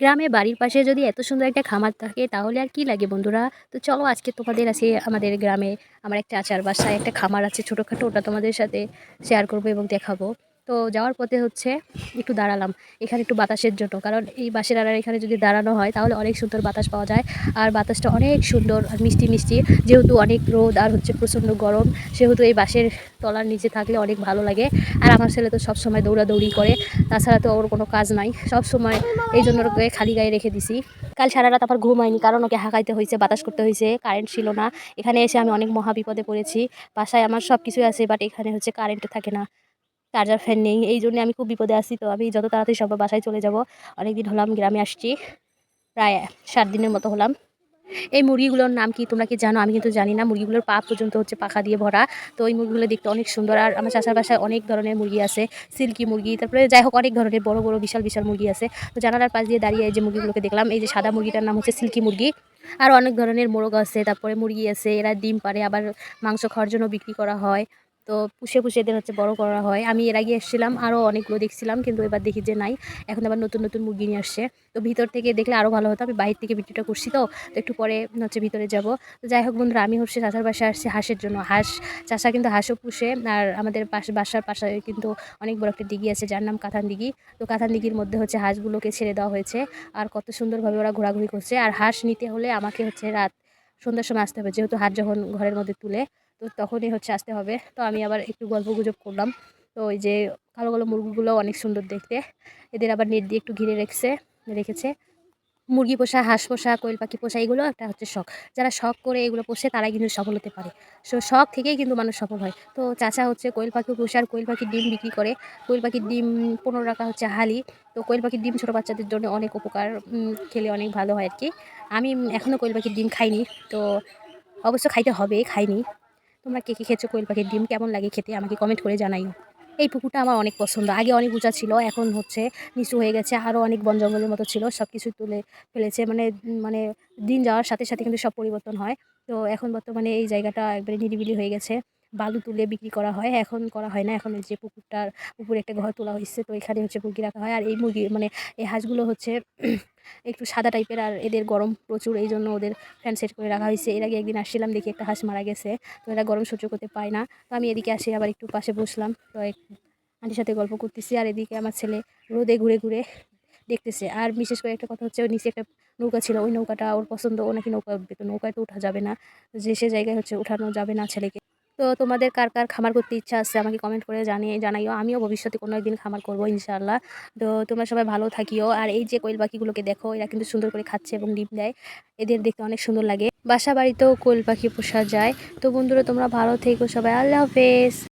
গ্রামে বাড়ির পাশে যদি এত সুন্দর একটা খামার থাকে, তাহলে আর কি লাগে বন্ধুরা? তো চলো আজকে তোমাদের আছে আমাদের গ্রামে আমার একটা আচার বাসায় একটা খামার আছে ছোটোখাটো, ওটা তোমাদের সাথে শেয়ার করব এবং দেখাবো। তো যাওয়ার পথে হচ্ছে একটু দাঁড়ালাম। এখানে একটু বাতাসের জন্য। কারণ এই বাসের আড়ার এখানে যদি দাঁড়ানো হয়, তাহলে অনেক সুন্দর বাতাস পাওয়া যায়। আর বাতাসটা অনেক সুন্দর মিষ্টি মিষ্টি। যেহেতু অনেক রোদ আর হচ্ছে প্রচণ্ড গরম, সেহেতু এই বাসের তলার নিচে থাকলে অনেক ভালো লাগে। আর আমার ছেলে তো সবসময় দৌড়াদৌড়ি করে। তাছাড়া তো ওর কোনো কাজ নাই। সব সময় এই জন্য ওকে খালি গায়ে রেখে দিছি। কাল সারা রাত আবার ঘুম হয়নি কারণ ওকে হাঁকাইতে হয়েছে, বাতাস করতে হয়েছে, কারেন্ট ছিল না। এখানে এসে আমি অনেক মহা বিপদে পড়েছি। বাসায় আমার সব কিছুই আছে, বাট এখানে হচ্ছে কারেন্ট থাকে না। চার্জার ফ্যান নেই, এই জন্য আমি খুব বিপদে আছি। তো আমি যত তাড়াতাড়ি সব বাসায় চলে যাব। অনেক দিন হলাম, গ্রামে আসছি। প্রায় সাত দিনের মতো হলাম। এই মুরগিগুলোর নাম কি তোমরা কি জানো? আমি কিন্তু জানি না। মুরগিগুলোর পা পর্যন্ত হচ্ছে পাখা দিয়ে ভরা। তো এই মুরগিগুলো দেখতে অনেক সুন্দর। আর আমার চাষার বাসায় অনেক ধরনের মুরগি আছে। সিল্কি মুরগি, তারপরে যাই হোক, অনেক ধরনের বড় বড়, বিশাল বিশাল মুরগি আছে। তো জানালার পাশ দিয়ে দাঁড়িয়ে যে মুরগিগুলোকে দেখলাম, এই যে সাদা মুরগিটার নাম হচ্ছে সিল্কি মুরগি। আর অনেক ধরনের মোরগ আছে, তারপরে মুরগি আছে, এরা ডিম পারে আবার মাংস খাওয়ার জন্য বিক্রি করা হয়। তো পুষে পুষে এদের হচ্ছে বড় করা হয়। আমি এর আগে এসেছিলাম আরও অনেকগুলো দেখছিলাম, কিন্তু এবার দেখি যে নাই। এখন আবার নতুন নতুন মুরগি নিয়ে আসছে। তো ভিতর থেকে দেখলে আরও ভালো হতো। আমি বাইরে থেকে ভিডিওটা করছি তো তো একটু পরে হচ্ছে ভিতরে যাব। তো যাই হোক বন্ধুরা, আমি হচ্ছে চাষার বাসায় আসছি হাঁসের জন্য। হাঁস চাষা কিন্তু হাঁসও পুষে, আর আমাদের পাশে, বাসার পাশে কিন্তু অনেক বড় একটা দিঘি আছে, যার নাম কাঁথান দিঘি। তো কাঁথান দিঘির মধ্যে হচ্ছে হাঁসগুলোকে ছেড়ে দেওয়া হয়েছে। আর কত সুন্দরভাবে ওরা ঘোরাঘুরি করছে। আর হাঁস নিতে হলে আমাকে হচ্ছে রাত, সন্ধ্যার সময় আসতে হবে, যেহেতু হাট যখন ঘরের মধ্যে তুলে তো তখনই হচ্ছে আসতে হবে। তো আমি আবার একটু গল্প গুজব করলাম। তো ওই যে কালো কালো মুরগিগুলো অনেক সুন্দর দেখতে। এদের আবার নেট দিয়ে একটু ঘিরে রেখেছে রেখেছে। মুরগি পোষা, হাঁস পোষা, কোয়েল পাখি পোষা, এগুলো একটা হচ্ছে শখ। যারা শখ করে এগুলো পোষে তারাই কিন্তু সফল হতে পারে। সো শখ থেকেই কিন্তু মানুষ সফল হয়। তো চাচা হচ্ছে কোয়েল পাখি পোষে আর কোয়েল পাখির ডিম বিক্রি করে। কোয়েল পাখির ডিম পনেরো টাকা হচ্ছে হালি। তো কোয়েল পাখির ডিম ছোটো বাচ্চাদের জন্য অনেক উপকার খেলে অনেক ভালো হয় আর কি। আমি এখনও কোয়েল পাখির ডিম খাইনি। তো অবশ্য খাইতে হবে খাইনি। তোমরা কে কী খেয়েছো কোয়েল পাখির ডিম, কেমন লাগে খেতে আমাকে কমেন্ট করে জানাইও। এই পুকুরটা আমার অনেক পছন্দ। আগে অনেক উঁচা ছিল, এখন হচ্ছে নিচু হয়ে গেছে আরও অনেক বন জঙ্গলের মতো ছিল সব কিছু তুলে ফেলেছে। মানে মানে দিন যাওয়ার সাথে সাথে কিন্তু সব পরিবর্তন হয়। তো এখন বর্তমানে এই জায়গাটা একবারে নিরিবিলি হয়ে গেছে। বালু তুলে বিক্রি করা হয়। এখন করা হয় না। এখন যে পুকুরটার উপরে একটা ঘর তোলা হয়েছে, তো এখানে হচ্ছে মুরগি রাখা হয়। আর এই মুরগি মানে এই হাঁসগুলো হচ্ছে একটু সাদা টাইপের আর এদের গরম প্রচুর, এই জন্য ওদের ফ্যান সেট করে রাখা হয়েছে। এর আগে একদিন আসছিলাম, দেখি একটা হাঁস মারা গেছে, তো এরা গরম সহ্য করতে পায় না। তো আমি এদিকে আসি, আবার একটু পাশে বসলাম। তো আন্টির সাথে গল্প করতেছি, আর এদিকে আমার ছেলে রোদে ঘুরে ঘুরে দেখতেছে। আর বিশেষ করে একটা কথা হচ্ছে ওই নিচে একটা নৌকা ছিল। ওই নৌকাটা ওর পছন্দ, ও নাকি নৌকা, নৌকায় তো ওঠা যাবে না। যে সে জায়গায় হচ্ছে উঠানো যাবে না ছেলেকে। তো তোমাদের কার কার খামার করতে ইচ্ছা আছে আমাকে কমেন্ট করে জানিয়ে জানাইও। আমিও ভবিষ্যতে কোনো একদিন খামার করব ইনশাআল্লাহ। তো তোমরা সবাই ভালো থাকিও। আর এই যে কোয়েল পাখিগুলোকে দেখো, এরা কিন্তু সুন্দর করে খাচ্ছে এবং ডিম দেয়। এদের দেখতে অনেক সুন্দর লাগে। বাসা বাড়িতেও কোয়েল পাখি পোষা যায়। তো বন্ধুরা, তোমরা ভালো থেকো সবাই। আল্লাহ হাফেজ।